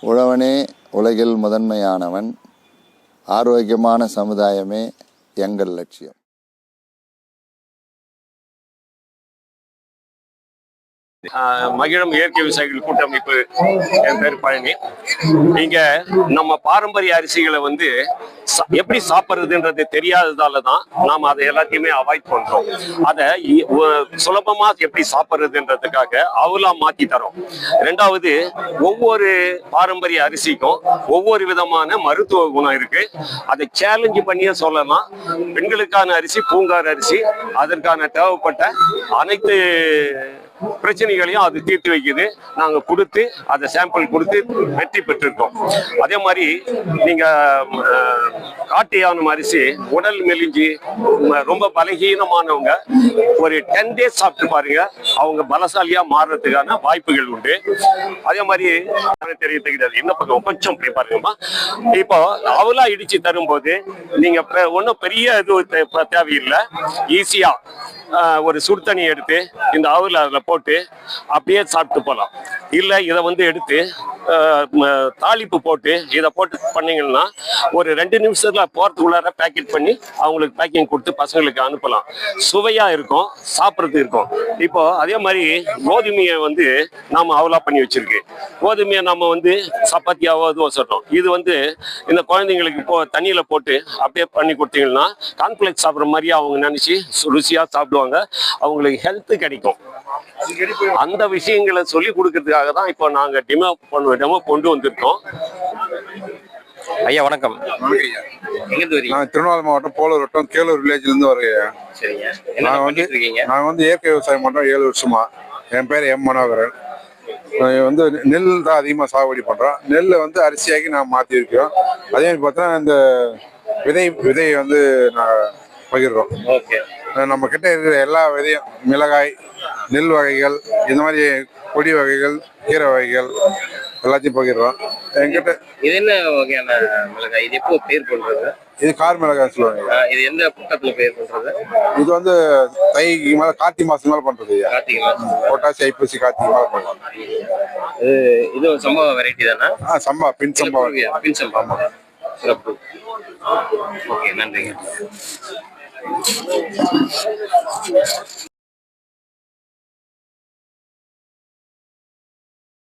உழவனே உலகில் முதன்மையானவன் ஆரோக்கியமான சமுதாயமே எங்கள் லட்சியம். மகிழம் இயற்கை விவசாயிகள் கூட்டமைப்பு என் பேர் பழனி. நீங்க நம்ம பாரம்பரிய அரிசிகளை வந்து எப்படி சாப்பிட்றதுன்றது தெரியாததால தான் நாம அதை எல்லாத்தையுமே அவாய்ட் பண்றோம். அதை சுலபமா எப்படி சாப்பிட்றதுன்றதுக்காக அவலா மாத்தி தரோம். ரெண்டாவது ஒவ்வொரு பாரம்பரிய அரிசிக்கும் ஒவ்வொரு விதமான மருத்துவ குணம் இருக்கு. அதை சேலஞ்சு பண்ணியே சொல்லலாம். பெண்களுக்கான அரிசி பூங்கார் அரிசி அதற்கான தேவைப்பட்ட அனைத்து பிரச்சனைகளையும் அது தீர்த்து வைக்குது. நாங்க கொடுத்து அதை சாம்பிள் கொடுத்து வெற்றி பெற்றிருக்கோம். அதே மாதிரி நீங்க காட்டு யானம் அரிசி உடல் மெலிஞ்சு ரொம்ப பலகீனமானவங்க ஒரு டென் டேஸ் சாப்பிட்டு பாருங்க அவங்க பலசாலியா மாறுறதுக்கான வாய்ப்புகள் உண்டு. அதே மாதிரி எனக்கு தெரிய தெரியாது என்ன பக்கம் கொஞ்சம் அப்படி பாருங்கம்மா. இப்போ அவலா இடிச்சு தரும்போது நீங்க ஒன்றும் பெரிய இது தேவையில்லை. ஈஸியா ஒரு சுடு தண்ணி எடுத்து இந்த அவுரில் அதில் போட்டு அப்படியே சாப்பிட்டு போகலாம் இல்லை இதை வந்து எடுத்து தாளிப்பு போட்டு இதை போட்டு பண்ணிங்கன்னா ஒரு ரெண்டு நிமிஷத்தில் போகிறதுக்குள்ளார பேக்கெட் பண்ணி அவங்களுக்கு பேக்கிங் கொடுத்து பசங்களுக்கு அனுப்பலாம். சுவையாக இருக்கும் சாப்பிட்றதுக்கு இருக்கும். இப்போ அதே மாதிரி கோதுமையை வந்து நாம் அவலா பண்ணி வச்சிருக்கு. கோதுமையை நம்ம வந்து சப்பாத்தியாவோ அதுவோ சொல்றோம். இது வந்து இந்த குழந்தைங்களுக்கு இப்போ தண்ணியில் போட்டு அப்படியே பண்ணி கொடுத்தீங்கன்னா கான்ஃபிளெக்ஸ் சாப்பிட்ற மாதிரி அவங்க நினச்சி ருசியாக சாப்பிடுவாங்க. அவங்களுக்கு ஹெல்த்து கிடைக்கும். அந்த விஷயங்களை சொல்லி கொடுக்கறதுக்காக தான் இப்போ நாங்க டெமோ பண்ண டெமோ கொண்டு வந்திருக்கோம். ஐயா வணக்கம். நான் திருவண்ணாமலை மாவட்டம் போலூர் வட்டம் கேளூர் வில்லேஜ்ல இருந்து என்ன நான் வந்து நான் வந்து இயற்கை விவசாயம் பண்றோம் ஏழு வருஷமா. என் பேர் எம் மனோகரன். நான் வந்து நெல் தான் அதிகமாக சாகுபடி பண்றோம். நெல்லை வந்து அரிசியாக்கி நான் மாற்றி இருக்கிறோம் அதே மாதிரி பார்த்தா இந்த விதை விதையை வந்து நான் பகிர்றோம். ஓகே. நம்ம கிட்ட இருக்கிற எல்லா விதையும் மிளகாய் நெல் வகைகள் இந்த மாதிரி கொடி வகைகள் கீரை வகைகள் எல்லாத்தையும் பகிர்றோம் என்கிட்ட இது என்ன வகையான மிளகாய்? இது எப்போ பயிர் பண்றது? இது கார் மிளகாய் சொல்லுவாங்க. இது எந்த பக்கத்துல பயிர் பண்றது? இது வந்து தைக்கு மேல கார்த்திகை மாசம் மேல பண்றது கார்த்திகை மாசம் பொட்டாசி ஐப்பசி கார்த்திகை மேல பண்றது இது இது ஒரு சம்பவ வெரைட்டி தானே? ஆ சம்பா பின் சம்பா. பின் சம்பா. சிறப்பு. ஓகே நன்றிங்க.